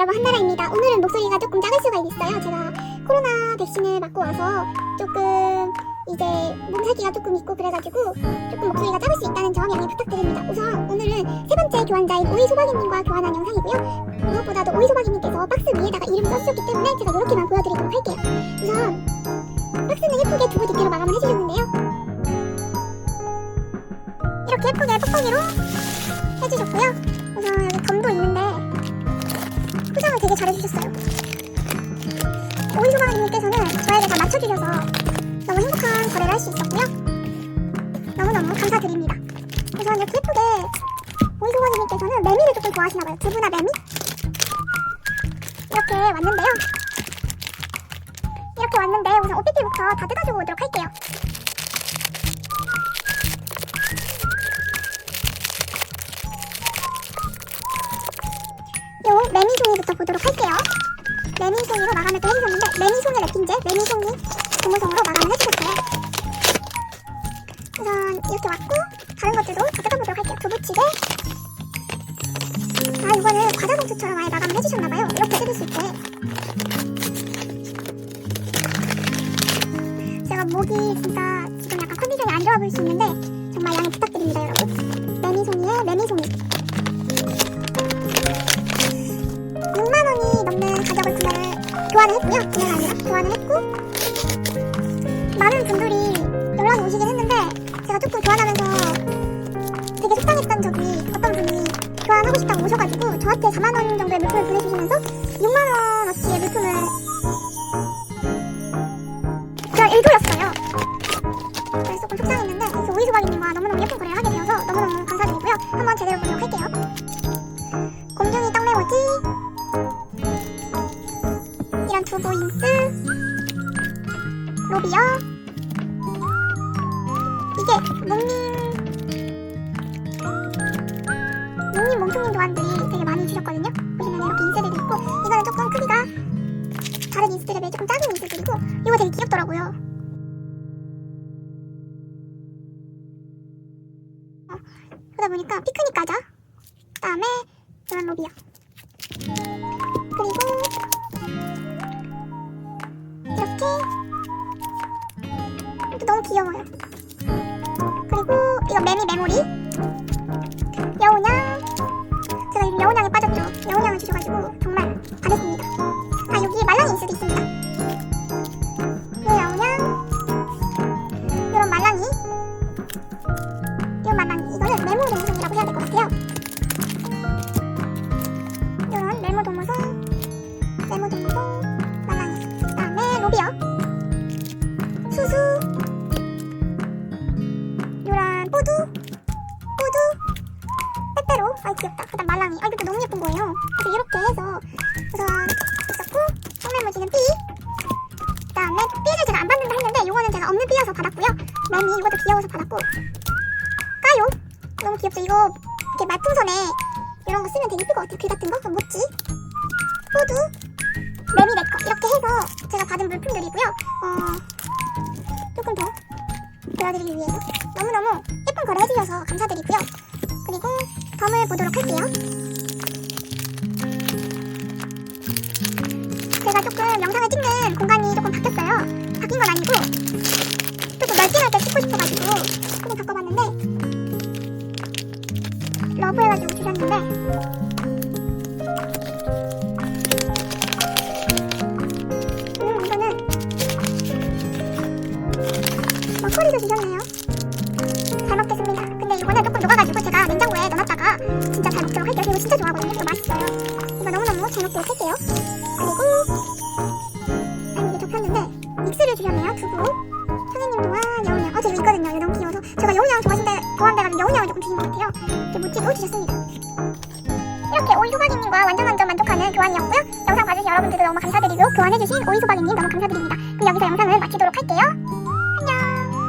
여러분 한나라입니다. 오늘은 목소리가 조금 작을 수가 있어요. 제가 코로나 백신을 맞고 와서 조금 이제 몸살기가 조금 있고 그래가지고 조금 목소리가 작을 수 있다는 점 양해 부탁드립니다. 우선 오늘은 세 번째 교환자인 오이 소박이님과 교환한 영상이고요. 무엇보다도 오이 소박이님께서 박스 위에다가 이름 써주셨기 때문에 제가 이렇게만 보여드리도록 할게요. 우선 박스는 예쁘게 두부 뒤태로 마감을 해주셨는데요. 이렇게 예쁘게 뽁뽁이로 해주셨고요. 우선 여기 있는데 포장을 되게 잘해주셨어요. 오이소방님께서는 저에게 다 맞춰주셔서 너무 행복한 거래를 할 수 있었고요. 너무너무 감사드립니다. 우선 이렇게 예쁘게 오이소방님께서는 메미를 조금 좋아하시나봐요. 두부나 메미? 이렇게 왔는데요. 이렇게 왔는데 우선 OPP부터 다 뜯어주고 오도록 할게요. 요 매미송이부터 보도록 할게요. 매미송이로 마감을 또 해주셨는데 매미송이 랩핀제, 매미송이 고무송으로 마감을 해주셨어요. 우선 이렇게 왔고 다른 것들도 다 뜯어보도록 할게요. 두부치게 아 이거는 과자봉투처럼 아예 마감을 해주셨나봐요. 이렇게 뜯을 수 있게 제가 목이 진짜 지금 약간 컨디션이 안 좋아 보일 수 있는데 정말 양해 부탁드립니다 여러분. 하고 싶다고 오셔가지고 저한테 4만 원 정도의 물품을 보내주시면서 6만 원어치의 물품을 그냥 일도였어요. 그래서 조금 속상했는데 그래서 오이소박이님과 너무너무 예쁜 거래를 하게 되어서 너무너무 감사드리고요. 한번 제대로 보도록 할게요. 곰둥이 떡메모지 이런 두부 인스 로비어 이게 묵님 작은 인스들이고 이거 되게 귀엽더라고요. 어, 그러다 보니까 피크닉 가자. 그 다음에 이런 로비어 그리고 이렇게. 너무 귀여워요. 그리고 이거 매미 메모리 동영상 말랑이 그다음에 로비어 수수 요란 뽀두 뽀두 빼빼로 아이 귀엽다 그 다음 말랑이 아 이것도 너무 예쁜 거예요 그래서 이렇게 해서 우선 있었고 똥메모지는 삐 그 다음에 삐를 제가 안 받는다 했는데 요거는 제가 없는 삐여서 받았고요 매미 이것도 귀여워서 받았고 까요 너무 귀엽죠 이거 이렇게 말풍선에 이런 거 쓰면 되게 예쁠 것 같아요 글 같은 거 그럼 모찌 호두 받은 물품들이고요 어 조금 더 보여드리기 위해서 너무너무 예쁜 거래 해주셔서 감사드리고요. 그리고 덤을 보도록 할게요. 제가 조금 영상을 찍는 공간이 조금 바뀌었어요. 바뀐 건 아니고 조금 멀찍하게 찍고 싶어가지고 조금 바꿔봤는데 러브 해가지고 주셨는데 주셨네요. 잘 먹겠습니다. 근데 이거는 조금 녹아가지고 제가 냉장고에 넣어놨다가 진짜 잘 먹도록 할게요. 이거 진짜 좋아하거든요. 이거 맛있어요. 이거 너무너무 잘 먹도록 할게요. 그리고 아니 이게 접혔는데 믹스를 주셨네요. 두부. 선생님 도와 여우냥. 어, 저 이거 있거든요. 이거 너무 귀여워서 제가 여우냥 좋아하신데 좋아한데가지고 여우냥을 조금 주신 것 같아요. 이렇게 모찌도 주셨습니다. 이렇게 오이소박이님과 완전 완전 만족하는 교환이었고요. 영상 봐주신 여러분들도 너무 감사드리고 교환해주신 오이소박이님 너무 감사드립니다. 그럼 여기서 영상을 마치도록 할게요.